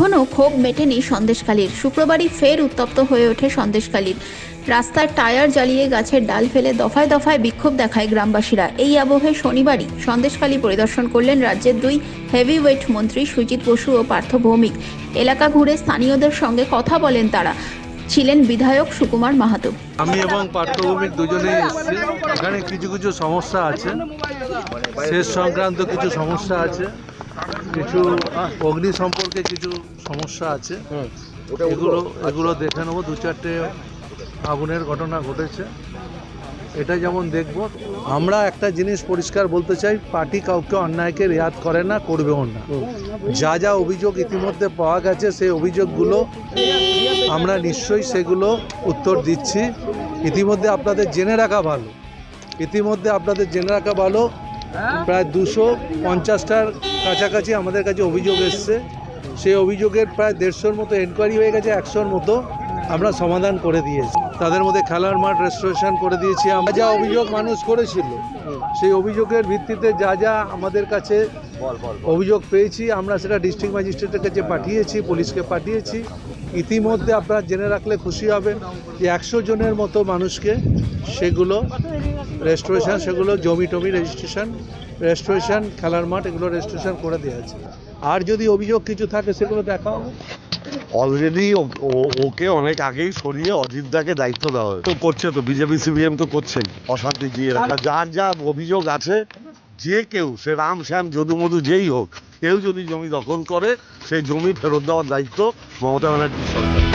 এখনও ক্ষোভ মেটেনি সন্দেশখালীর। শুক্রবারই ফের উত্তপ্ত হয়ে ওঠে সন্দেশখালীর। রাস্তার টায়ার জ্বালিয়ে গাছের ডাল ফেলে দফায় দফায় বিক্ষোভ দেখায় গ্রামবাসীরা। এই আবহে শনিবারই সন্দেশখালী পরিদর্শন করলেন রাজ্যের দুই হেভিওয়েট মন্ত্রী সুজিত বসু ও পার্থ ভৌমিক। এলাকা ঘুরে স্থানীয়দের সঙ্গে কথা বলেন তারা। ছিলেন বিধায়ক সুকুমার মাহাতো। আমি এবং পার্থভূমিক দুজনেই এসেছি। এখানে কিছু কিছু সমস্যা আছে। শেষ সংক্রান্ত কিছু সমস্যা আছে। কিছু অগ্নি সম্পর্কে কিছু সমস্যা আছে। এগুলো এগুলো দেখে নেব। দু চারটে আগুনের ঘটনা ঘটেছে। এটা যেমন দেখব, আমরা একটা জিনিস পরিষ্কার বলতে চাই, পার্টি কাউকে অন্যায়কে রেয়াত করে না, করবেও না। যা যা অভিযোগ ইতিমধ্যে পাওয়া গেছে, সেই অভিযোগগুলো আমরা নিশ্চয়ই সেগুলো উত্তর দিচ্ছি। ইতিমধ্যে আপনাদের জেনে রাখা ভালো। ইতিমধ্যে আপনাদের জেনে রাখা ভালো প্রায় দুশো পঞ্চাশটার কাছাকাছি আমাদের কাছে অভিযোগ এসছে। সেই অভিযোগের প্রায় দেড়শোর মতো এনকোয়ারি হয়ে গেছে, একশোর মতো আমরা সমাধান করে দিয়েছি। তাদের মধ্যে খেলার মাঠ রেস্টোরেশন করে দিয়েছি আমরা। যা অভিযোগ মানুষ করেছিল, সেই অভিযোগের ভিত্তিতে যা যা আমাদের কাছে অভিযোগ পেয়েছি, আমরা সেটা ডিস্ট্রিক্ট ম্যাজিস্ট্রেটের কাছে পাঠিয়েছি পুলিশকে পাঠিয়েছি। ইতিমধ্যে আপনারা জেনে রাখলে খুশি হবেন যে একশো জনের মতো মানুষকে সেগুলো রেস্টোরেশন সেগুলো জমি টমি রেজিস্ট্রেশন রেস্টোরেশন খেলার মাঠ এগুলো রেজিস্ট্রেশন করে দেওয়া আছে। আর যদি অভিযোগ কিছু থাকে সেগুলো দেখা হবে অলরেডি ওকে অনেক আগেই সরিয়ে অজিতদাকে দায়িত্ব দেওয়া হয়েছে। তো করছে তো বিজেপি সিপিএম তো করছেই। অশান্তি দিয়ে রাখা। যার যা অভিযোগ আছে যে কেউ সে রাম শ্যাম যদু মধু যেই হোক কেউ যদি জমি দখল করে সেই জমি ফেরত দেওয়ার দায়িত্ব মমতা ব্যানার্জির সরকার।